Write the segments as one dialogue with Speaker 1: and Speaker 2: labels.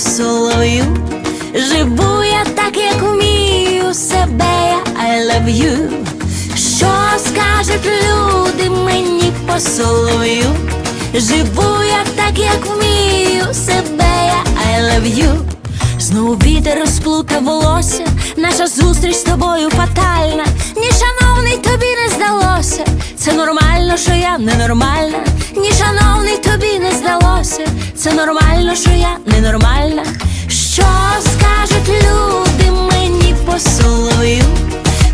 Speaker 1: солов'ю? Живу я так, як вмію себе, я I love you. Що скажуть люди мені по? Живу я так, як вмію себе, я I love you. Знову вітер розплутав волосся, наша зустріч з тобою фатальна. Ні, шановний, тобі не здалося. Це нормально, що я ненормальна. Ні, шановний, тобі не здалося. Це нормально, що я ненормальна. Що скажуть люди мені по солов'ю?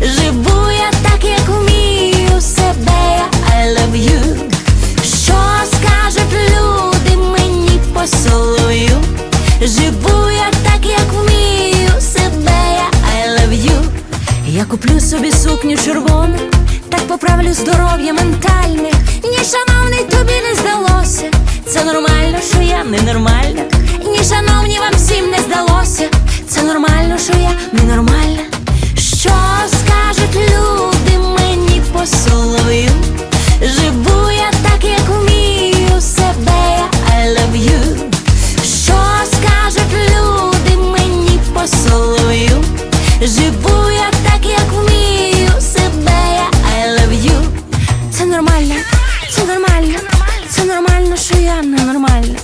Speaker 1: Живу я так, як вмію себе, я I love you. Що скажуть люди мені по солов'ю? Живу я так, як вмію себе, я I love you. Я куплю собі сукню червону, поправлю здоров'я ментальне. Ні, шановний, тобі не здалося. Це нормально, що я ненормальна. Ні, шановні, вам всім не здалося. Це нормально, що я ненормальна. Що скажуть люди мені по? Живу я так, як вмію себе, я I love you. Що скажуть люди мені по? Живу я так, як вмію нормально, це нормально, це нормально, що я ненормальна.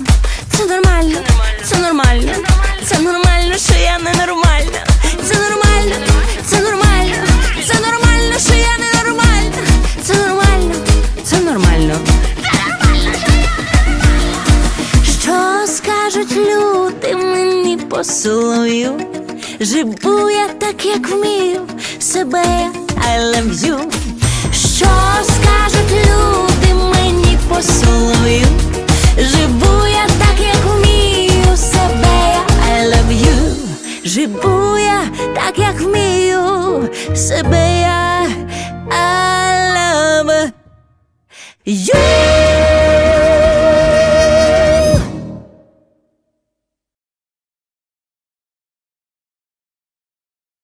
Speaker 1: Це нормально, це нормально, це нормально, що я ненормальна. Це нормально, це нормально, це нормально, що я ненормальна. Це нормально, це нормально. Що скажуть люди мені по солов'ю? Живу я так, як вмію себе, I love you. Живу я так, як вмію себе, я I love you.